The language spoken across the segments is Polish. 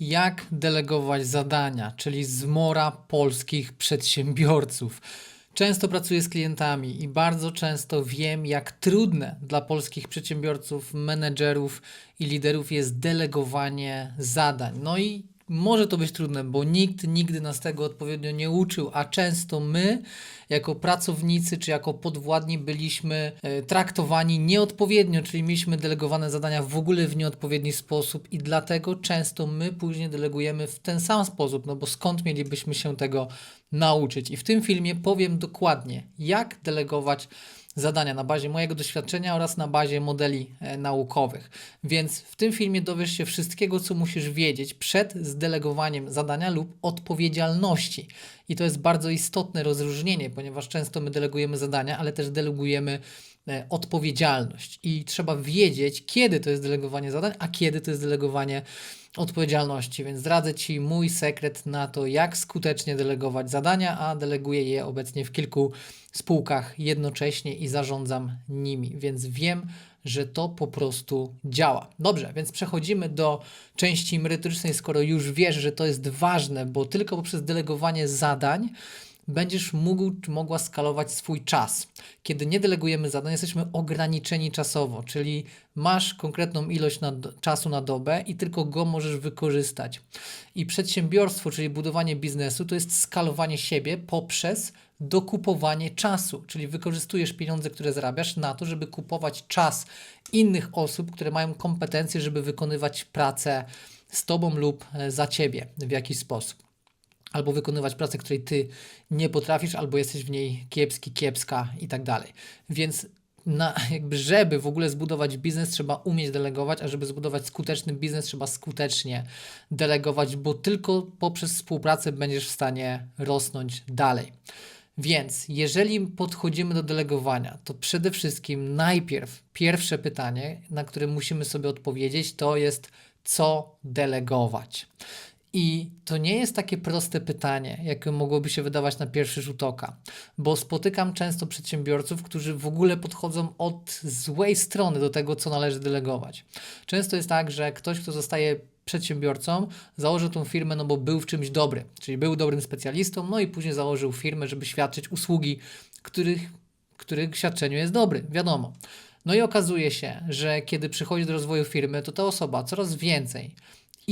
jak delegować zadania, czyli zmora polskich przedsiębiorców. Często pracuję z klientami i bardzo często wiem, jak trudne dla polskich przedsiębiorców, menedżerów i liderów jest delegowanie zadań. No i może to być trudne, bo nikt nigdy nas tego odpowiednio nie uczył, a często my, jako pracownicy czy jako podwładni, byliśmy e, traktowani nieodpowiednio, czyli mieliśmy delegowane zadania w ogóle w nieodpowiedni sposób, i dlatego często my później delegujemy w ten sam sposób, no bo skąd mielibyśmy się tego nauczyć? I w tym filmie powiem dokładnie, jak delegować zadania na bazie mojego doświadczenia oraz na bazie modeli e, naukowych. Więc w tym filmie dowiesz się wszystkiego, co musisz wiedzieć przed zdelegowaniem zadania lub odpowiedzialności. I to jest bardzo istotne rozróżnienie, ponieważ często my delegujemy zadania, ale też delegujemy e, odpowiedzialność. I trzeba wiedzieć, kiedy to jest delegowanie zadań, a kiedy to jest delegowanie odpowiedzialności. Więc zdradzę Ci mój sekret na to, jak skutecznie delegować zadania, a deleguję je obecnie w kilku spółkach jednocześnie i zarządzam nimi, więc wiem, że to po prostu działa. Dobrze, więc przechodzimy do części merytorycznej, skoro już wiesz, że to jest ważne, bo tylko poprzez delegowanie zadań będziesz mógł czy mogła skalować swój czas. Kiedy nie delegujemy zadań, jesteśmy ograniczeni czasowo, czyli masz konkretną ilość na, czasu na dobę i tylko go możesz wykorzystać. I przedsiębiorstwo, czyli budowanie biznesu, to jest skalowanie siebie poprzez dokupowanie czasu, czyli wykorzystujesz pieniądze, które zarabiasz na to, żeby kupować czas innych osób, które mają kompetencje, żeby wykonywać pracę z tobą lub e, za ciebie w jakiś sposób albo wykonywać pracę, której ty nie potrafisz, albo jesteś w niej kiepski, kiepska i tak dalej. Więc na, jakby żeby w ogóle zbudować biznes, trzeba umieć delegować, a żeby zbudować skuteczny biznes, trzeba skutecznie delegować, bo tylko poprzez współpracę będziesz w stanie rosnąć dalej. Więc jeżeli podchodzimy do delegowania, to przede wszystkim najpierw pierwsze pytanie, na które musimy sobie odpowiedzieć, to jest co delegować. I to nie jest takie proste pytanie, jakie mogłoby się wydawać na pierwszy rzut oka, bo spotykam często przedsiębiorców, którzy w ogóle podchodzą od złej strony do tego, co należy delegować. Często jest tak, że ktoś, kto zostaje przedsiębiorcą, założył tą firmę, no bo był w czymś dobry, czyli był dobrym specjalistą, no i później założył firmę, żeby świadczyć usługi, których, których świadczeniu jest dobry, wiadomo. No i okazuje się, że kiedy przychodzi do rozwoju firmy, to ta osoba coraz więcej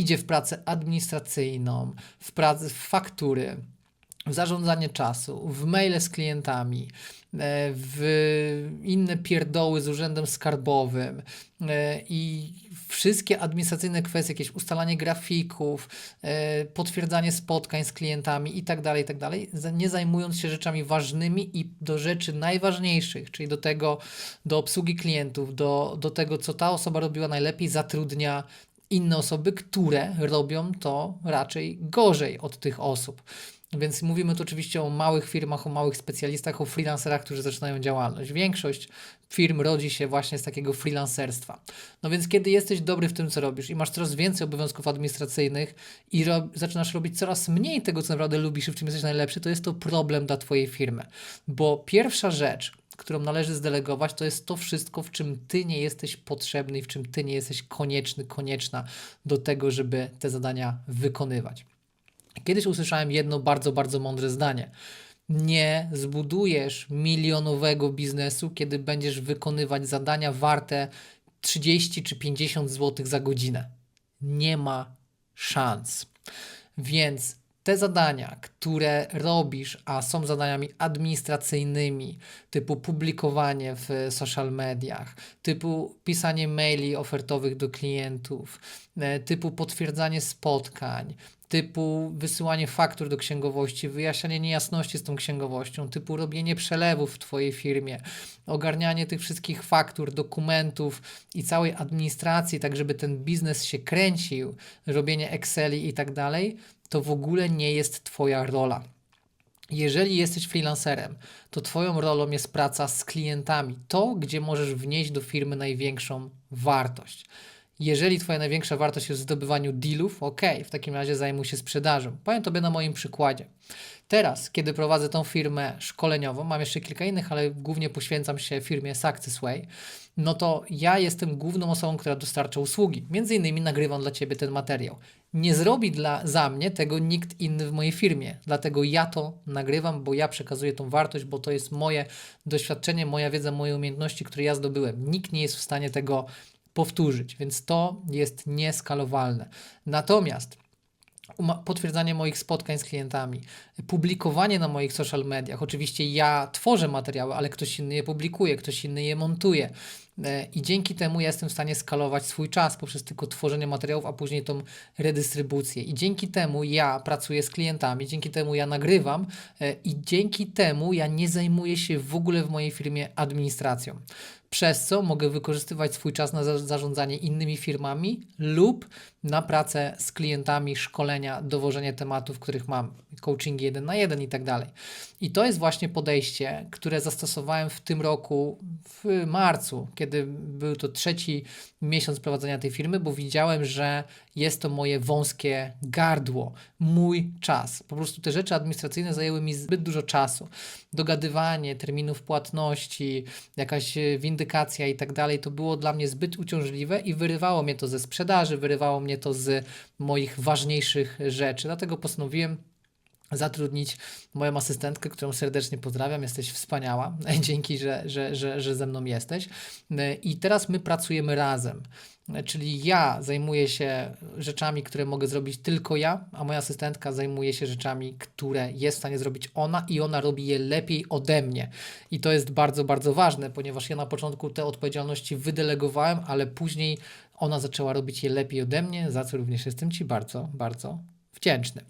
idzie w pracę administracyjną, w, pracę, w faktury, w zarządzanie czasu, w maile z klientami, e, w inne pierdoły z urzędem skarbowym e, i wszystkie administracyjne kwestie, jakieś ustalanie grafików, e, potwierdzanie spotkań z klientami i tak dalej, i tak nie zajmując się rzeczami ważnymi i do rzeczy najważniejszych, czyli do tego, do obsługi klientów, do, do tego, co ta osoba robiła najlepiej, zatrudnia inne osoby, które robią to raczej gorzej od tych osób. Więc mówimy tu oczywiście o małych firmach, o małych specjalistach, o freelancerach, którzy zaczynają działalność. Większość firm rodzi się właśnie z takiego freelancerstwa. No więc kiedy jesteś dobry w tym, co robisz i masz coraz więcej obowiązków administracyjnych i ro zaczynasz robić coraz mniej tego, co naprawdę lubisz i w czym jesteś najlepszy, to jest to problem dla Twojej firmy. Bo pierwsza rzecz, którą należy zdelegować, to jest to wszystko, w czym ty nie jesteś potrzebny i w czym ty nie jesteś konieczny, konieczna do tego, żeby te zadania wykonywać. Kiedyś usłyszałem jedno bardzo, bardzo mądre zdanie. Nie zbudujesz milionowego biznesu, kiedy będziesz wykonywać zadania warte 30 czy 50 zł za godzinę. Nie ma szans. Więc te zadania, które robisz, a są zadaniami administracyjnymi, typu publikowanie w social mediach, typu pisanie maili ofertowych do klientów, e, typu potwierdzanie spotkań, typu wysyłanie faktur do księgowości, wyjaśnianie niejasności z tą księgowością, typu robienie przelewów w Twojej firmie, ogarnianie tych wszystkich faktur, dokumentów i całej administracji, tak żeby ten biznes się kręcił, robienie Exceli i tak dalej, to w ogóle nie jest Twoja rola. Jeżeli jesteś freelancerem, to Twoją rolą jest praca z klientami, to, gdzie możesz wnieść do firmy największą wartość. Jeżeli Twoja największa wartość jest w zdobywaniu dealów, ok, w takim razie zajmuj się sprzedażą. Powiem Tobie na moim przykładzie. Teraz, kiedy prowadzę tą firmę szkoleniową, mam jeszcze kilka innych, ale głównie poświęcam się firmie Successway, no to ja jestem główną osobą, która dostarcza usługi. Między innymi nagrywam dla Ciebie ten materiał. Nie zrobi dla, za mnie tego nikt inny w mojej firmie, dlatego ja to nagrywam, bo ja przekazuję tą wartość, bo to jest moje doświadczenie, moja wiedza, moje umiejętności, które ja zdobyłem. Nikt nie jest w stanie tego powtórzyć, więc to jest nieskalowalne. Natomiast potwierdzanie moich spotkań z klientami, publikowanie na moich social mediach. Oczywiście ja tworzę materiały, ale ktoś inny je publikuje, ktoś inny je montuje. E, I dzięki temu ja jestem w stanie skalować swój czas poprzez tylko tworzenie materiałów, a później tą redystrybucję. I dzięki temu ja pracuję z klientami, dzięki temu ja nagrywam e, i dzięki temu ja nie zajmuję się w ogóle w mojej firmie administracją przez co mogę wykorzystywać swój czas na za- zarządzanie innymi firmami lub na pracę z klientami, szkolenia, dowożenie tematów, których mam, coachingi jeden na jeden i tak dalej. I to jest właśnie podejście, które zastosowałem w tym roku, w marcu, kiedy był to trzeci miesiąc prowadzenia tej firmy, bo widziałem, że jest to moje wąskie gardło, mój czas. Po prostu te rzeczy administracyjne zajęły mi zbyt dużo czasu. Dogadywanie terminów płatności, jakaś e, windykacja i tak dalej, to było dla mnie zbyt uciążliwe i wyrywało mnie to ze sprzedaży, wyrywało mnie to z moich ważniejszych rzeczy. Dlatego postanowiłem zatrudnić moją asystentkę, którą serdecznie pozdrawiam. Jesteś wspaniała. Dzięki, że, że, że, że ze mną jesteś. I teraz my pracujemy razem. Czyli ja zajmuję się rzeczami, które mogę zrobić tylko ja, a moja asystentka zajmuje się rzeczami, które jest w stanie zrobić ona i ona robi je lepiej ode mnie. I to jest bardzo, bardzo ważne, ponieważ ja na początku te odpowiedzialności wydelegowałem, ale później ona zaczęła robić je lepiej ode mnie, za co również jestem Ci bardzo, bardzo wdzięczny.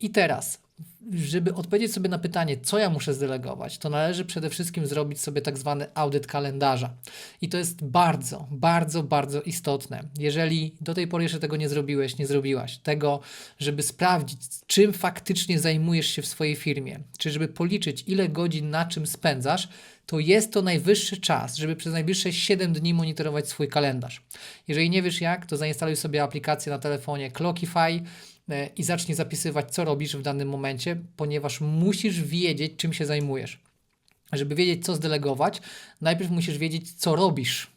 I teraz żeby odpowiedzieć sobie na pytanie, co ja muszę zdelegować, to należy przede wszystkim zrobić sobie tak zwany audyt kalendarza. I to jest bardzo, bardzo, bardzo istotne. Jeżeli do tej pory jeszcze tego nie zrobiłeś, nie zrobiłaś, tego, żeby sprawdzić, czym faktycznie zajmujesz się w swojej firmie, czy żeby policzyć, ile godzin na czym spędzasz, to jest to najwyższy czas, żeby przez najbliższe 7 dni monitorować swój kalendarz. Jeżeli nie wiesz jak, to zainstaluj sobie aplikację na telefonie Clockify i zacznij zapisywać, co robisz w danym momencie, ponieważ musisz wiedzieć, czym się zajmujesz. Żeby wiedzieć, co zdelegować, najpierw musisz wiedzieć, co robisz.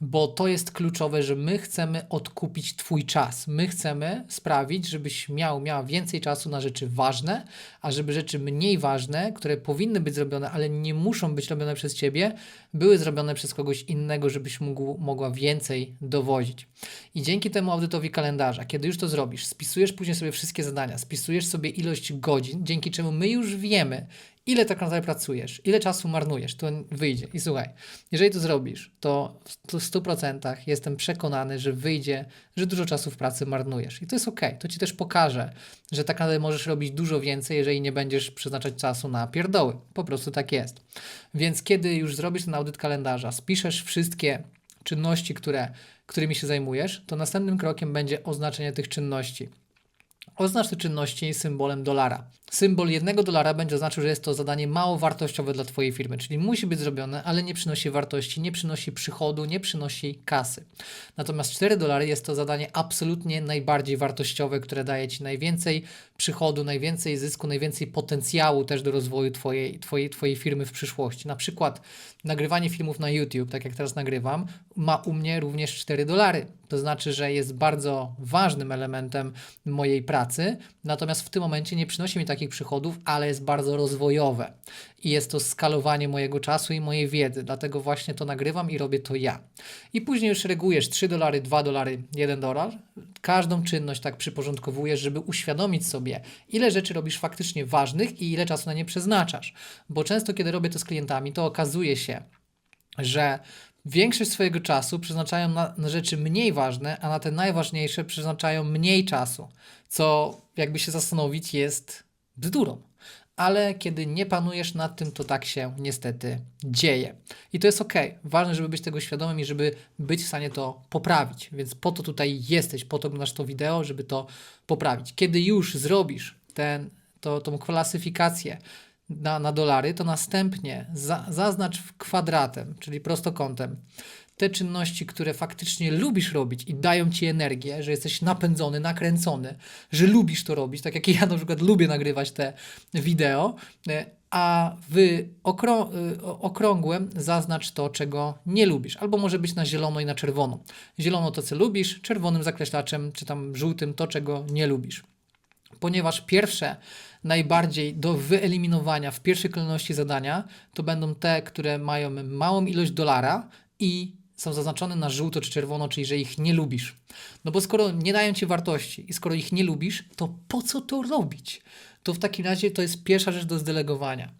Bo to jest kluczowe, że my chcemy odkupić Twój czas. My chcemy sprawić, żebyś miał, miała więcej czasu na rzeczy ważne, a żeby rzeczy mniej ważne, które powinny być zrobione, ale nie muszą być robione przez Ciebie, były zrobione przez kogoś innego, żebyś mógł, mogła więcej dowozić. I dzięki temu audytowi kalendarza, kiedy już to zrobisz, spisujesz później sobie wszystkie zadania, spisujesz sobie ilość godzin, dzięki czemu my już wiemy, ile tak naprawdę pracujesz, ile czasu marnujesz, to wyjdzie. I słuchaj, jeżeli to zrobisz, to w 100% jestem przekonany, że wyjdzie, że dużo czasu w pracy marnujesz. I to jest ok. To ci też pokaże, że tak naprawdę możesz robić dużo więcej, jeżeli nie będziesz przeznaczać czasu na pierdoły. Po prostu tak jest. Więc kiedy już zrobisz ten audyt kalendarza, spiszesz wszystkie czynności, które, którymi się zajmujesz, to następnym krokiem będzie oznaczenie tych czynności. Oznacz te czynności symbolem dolara. Symbol jednego dolara będzie oznaczał, że jest to zadanie mało wartościowe dla Twojej firmy, czyli musi być zrobione, ale nie przynosi wartości, nie przynosi przychodu, nie przynosi kasy. Natomiast 4 dolary jest to zadanie absolutnie najbardziej wartościowe, które daje Ci najwięcej przychodu, najwięcej zysku, najwięcej potencjału też do rozwoju Twojej, twojej, twojej firmy w przyszłości. Na przykład nagrywanie filmów na YouTube, tak jak teraz nagrywam, ma u mnie również 4 dolary. To znaczy, że jest bardzo ważnym elementem mojej pracy, natomiast w tym momencie nie przynosi mi takich przychodów, ale jest bardzo rozwojowe. I jest to skalowanie mojego czasu i mojej wiedzy, dlatego właśnie to nagrywam i robię to ja. I później już regujesz 3 dolary, 2 dolary, 1 dolar. Każdą czynność tak przyporządkowujesz, żeby uświadomić sobie, ile rzeczy robisz faktycznie ważnych i ile czasu na nie przeznaczasz. Bo często, kiedy robię to z klientami, to okazuje się, że większość swojego czasu przeznaczają na, na, rzeczy mniej ważne, a na te najważniejsze przeznaczają mniej czasu, co jakby się zastanowić jest bzdurą. Ale kiedy nie panujesz nad tym, to tak się niestety dzieje. I to jest ok. Ważne, żeby być tego świadomym i żeby być w stanie to poprawić. Więc po to tutaj jesteś, po to oglądasz to wideo, żeby to poprawić. Kiedy już zrobisz ten, to, tą klasyfikację, na, na dolary, to następnie za, zaznacz kwadratem, czyli prostokątem, te czynności, które faktycznie lubisz robić i dają ci energię, że jesteś napędzony, nakręcony, że lubisz to robić, tak jak ja na przykład lubię nagrywać te wideo, e, a w okrą y, okrągłym zaznacz to, czego nie lubisz. Albo może być na zielono i na czerwono. Zielono to, co lubisz, czerwonym zakreślaczem, czy tam żółtym to, czego nie lubisz. Ponieważ pierwsze, najbardziej do wyeliminowania w pierwszej kolejności zadania, to będą te, które mają małą ilość dolara i są zaznaczone na żółto czy czerwono, czyli że ich nie lubisz. No bo skoro nie dają ci wartości i skoro ich nie lubisz, to po co to robić? To w takim razie to jest pierwsza rzecz do zdelegowania.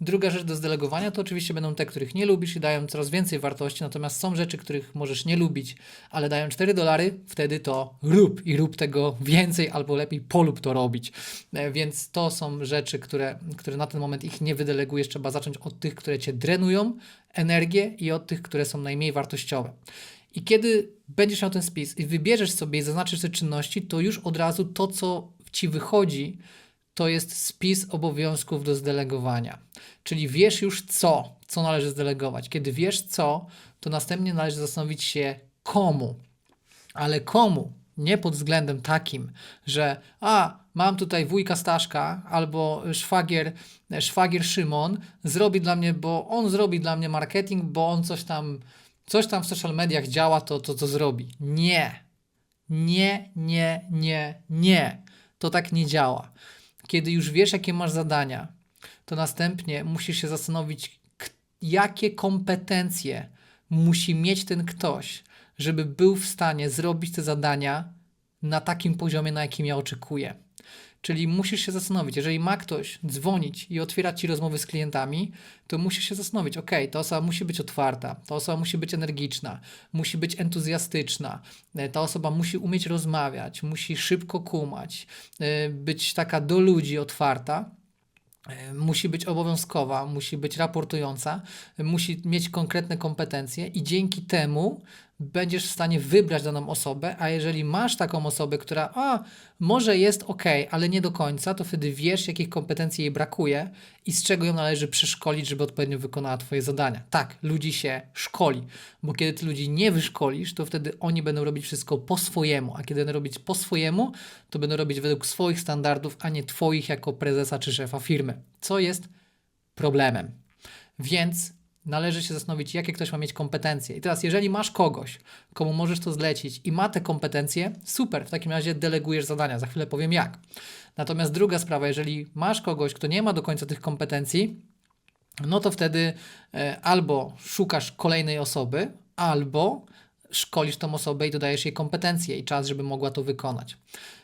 Druga rzecz do zdelegowania to oczywiście będą te, których nie lubisz i dają coraz więcej wartości, natomiast są rzeczy, których możesz nie lubić, ale dają 4 dolary, wtedy to rób i rób tego więcej albo lepiej polub to robić. E, więc to są rzeczy, które, które na ten moment ich nie wydelegujesz. Trzeba zacząć od tych, które cię drenują energię i od tych, które są najmniej wartościowe. I kiedy będziesz miał ten spis i wybierzesz sobie i zaznaczysz te czynności, to już od razu to, co ci wychodzi, to jest spis obowiązków do zdelegowania. Czyli wiesz już co, co należy zdelegować. Kiedy wiesz co, to następnie należy zastanowić się komu. Ale komu? Nie pod względem takim, że a, mam tutaj wujka Staszka albo szwagier, szwagier Szymon zrobi dla mnie, bo on zrobi dla mnie marketing, bo on coś tam, coś tam w social mediach działa, to to, to zrobi. Nie. Nie, nie, nie, nie. To tak nie działa. Kiedy już wiesz, jakie masz zadania, to następnie musisz się zastanowić, jakie kompetencje musi mieć ten ktoś, żeby był w stanie zrobić te zadania na takim poziomie, na jakim ja oczekuję. Czyli musisz się zastanowić, jeżeli ma ktoś dzwonić i otwierać ci rozmowy z klientami, to musisz się zastanowić, ok, ta osoba musi być otwarta, ta osoba musi być energiczna, musi być entuzjastyczna, e, ta osoba musi umieć rozmawiać, musi szybko kumać, e, być taka do ludzi otwarta e, musi być obowiązkowa, musi być raportująca, musi mieć konkretne kompetencje i dzięki temu będziesz w stanie wybrać daną osobę, a jeżeli masz taką osobę, która a, może jest ok, ale nie do końca, to wtedy wiesz, jakich kompetencji jej brakuje i z czego ją należy przeszkolić, żeby odpowiednio wykonała Twoje zadania. Tak, ludzi się szkoli, bo kiedy Ty ludzi nie wyszkolisz, to wtedy oni będą robić wszystko po swojemu, a kiedy będą robić po swojemu, to będą robić według swoich standardów, a nie Twoich jako prezesa czy szefa firmy, co jest problemem. Więc należy się zastanowić, jakie ktoś ma mieć kompetencje. I teraz, jeżeli masz kogoś, komu możesz to zlecić i ma te kompetencje, super, w takim razie delegujesz zadania. Za chwilę powiem jak. Natomiast druga sprawa, jeżeli masz kogoś, kto nie ma do końca tych kompetencji, no to wtedy e, albo szukasz kolejnej osoby, albo szkolisz tą osobę i dodajesz jej kompetencje i czas, żeby mogła to wykonać.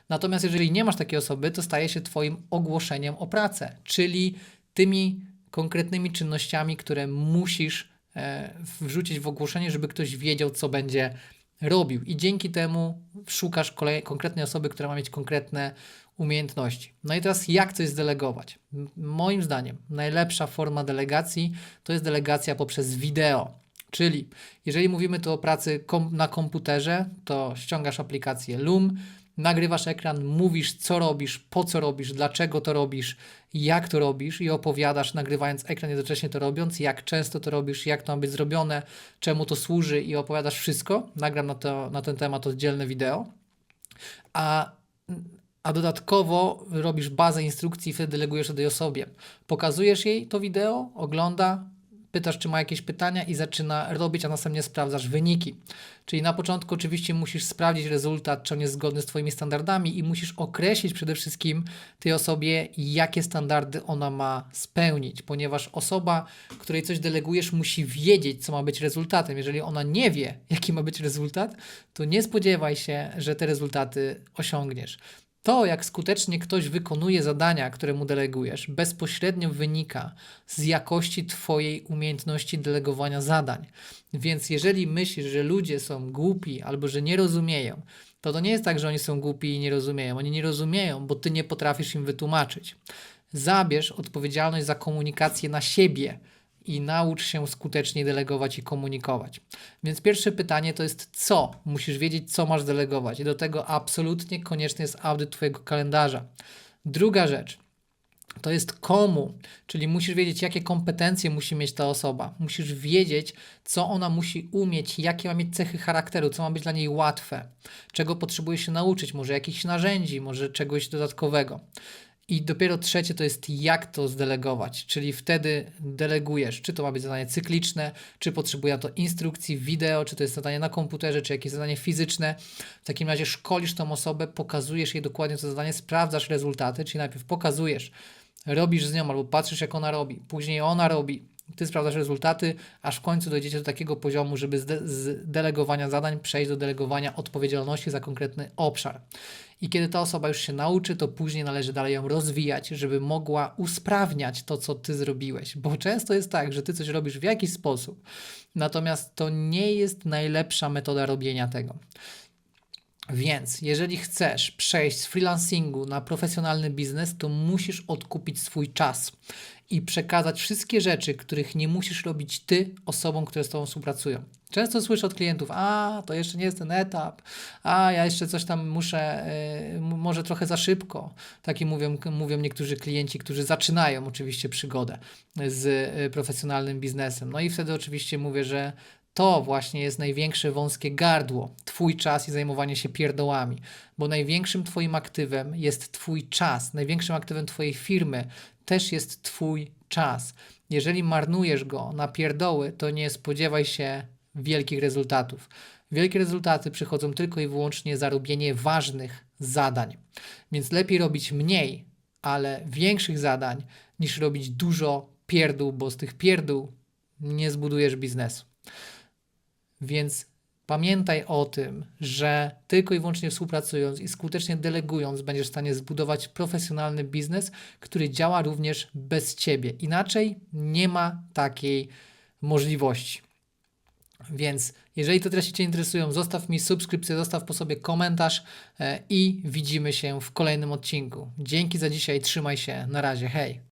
Natomiast jeżeli nie masz takiej osoby, to staje się Twoim ogłoszeniem o pracę, czyli tymi konkretnymi czynnościami, które musisz e, wrzucić w ogłoszenie, żeby ktoś wiedział, co będzie robił. I dzięki temu szukasz kolej, konkretnej osoby, która ma mieć konkretne umiejętności. No i teraz jak coś zdelegować? Moim zdaniem najlepsza forma delegacji to jest delegacja poprzez wideo. Czyli jeżeli mówimy tu o pracy kom na komputerze, to ściągasz aplikację Loom, nagrywasz ekran, mówisz, co robisz, po co robisz, dlaczego to robisz, jak to robisz i opowiadasz, nagrywając ekran, jednocześnie to robiąc, jak często to robisz, jak to ma być zrobione, czemu to służy i opowiadasz wszystko. Nagram na, to, na ten temat oddzielne wideo. A a dodatkowo robisz bazę instrukcji i wtedy delegujesz to tej osobie. Pokazujesz jej to wideo, ogląda, pytasz, czy ma jakieś pytania i zaczyna robić, a następnie sprawdzasz wyniki. Czyli na początku oczywiście musisz sprawdzić rezultat, czy on jest zgodny z Twoimi standardami i musisz określić przede wszystkim tej osobie, jakie standardy ona ma spełnić, ponieważ osoba, której coś delegujesz, musi wiedzieć, co ma być rezultatem. Jeżeli ona nie wie, jaki ma być rezultat, to nie spodziewaj się, że te rezultaty osiągniesz. To, jak skutecznie ktoś wykonuje zadania, które mu delegujesz, bezpośrednio wynika z jakości Twojej umiejętności delegowania zadań. Więc jeżeli myślisz, że ludzie są głupi albo że nie rozumieją, to to nie jest tak, że oni są głupi i nie rozumieją. Oni nie rozumieją, bo Ty nie potrafisz im wytłumaczyć. Zabierz odpowiedzialność za komunikację na siebie i naucz się skutecznie delegować i komunikować. Więc pierwsze pytanie to jest co? Musisz wiedzieć, co masz delegować i do tego absolutnie konieczny jest audyt Twojego kalendarza. Druga rzecz. to jest komu, czyli musisz wiedzieć, jakie kompetencje musi mieć ta osoba. Musisz wiedzieć, co ona musi umieć, jakie ma mieć cechy charakteru, co ma być dla niej łatwe, czego potrzebuje się nauczyć, może jakichś narzędzi, może czegoś dodatkowego. I dopiero trzecie to jest jak to zdelegować, czyli wtedy delegujesz, czy to ma być zadanie cykliczne, czy potrzebuje to instrukcji, wideo, czy to jest zadanie na komputerze, czy jakieś zadanie fizyczne. W takim razie szkolisz tą osobę, pokazujesz jej dokładnie to zadanie, sprawdzasz rezultaty, czyli najpierw pokazujesz, robisz z nią albo patrzysz jak ona robi, później ona robi, ty sprawdzasz rezultaty, aż w końcu dojdziecie do takiego poziomu, żeby z, de- z delegowania zadań przejść do delegowania odpowiedzialności za konkretny obszar. I kiedy ta osoba już się nauczy, to później należy dalej ją rozwijać, żeby mogła usprawniać to, co ty zrobiłeś. Bo często jest tak, że ty coś robisz w jakiś sposób, natomiast to nie jest najlepsza metoda robienia tego. Więc jeżeli chcesz przejść z freelancingu na profesjonalny biznes, to musisz odkupić swój czas i przekazać wszystkie rzeczy, których nie musisz robić ty osobom, które z tobą współpracują. Często słyszę od klientów, a to jeszcze nie jest ten etap, a ja jeszcze coś tam muszę, y, może trochę za szybko. Taki mówią, mówią niektórzy klienci, którzy zaczynają oczywiście przygodę z y, profesjonalnym biznesem. No i wtedy oczywiście mówię, że to właśnie jest największe wąskie gardło, Twój czas i zajmowanie się pierdołami, bo największym Twoim aktywem jest Twój czas, największym aktywem Twojej firmy też jest Twój czas. Jeżeli marnujesz go na pierdoły, to nie spodziewaj się wielkich rezultatów. Wielkie rezultaty przychodzą tylko i wyłącznie za robienie ważnych zadań. Więc lepiej robić mniej, ale większych zadań, niż robić dużo pierdół, bo z tych pierdół nie zbudujesz biznesu. Więc pamiętaj o tym, że tylko i wyłącznie współpracując i skutecznie delegując, będziesz w stanie zbudować profesjonalny biznes, który działa również bez ciebie. Inaczej nie ma takiej możliwości. Więc jeżeli te treści Cię interesują, zostaw mi subskrypcję, zostaw po sobie komentarz e, i widzimy się w kolejnym odcinku. Dzięki za dzisiaj, trzymaj się, na razie, hej!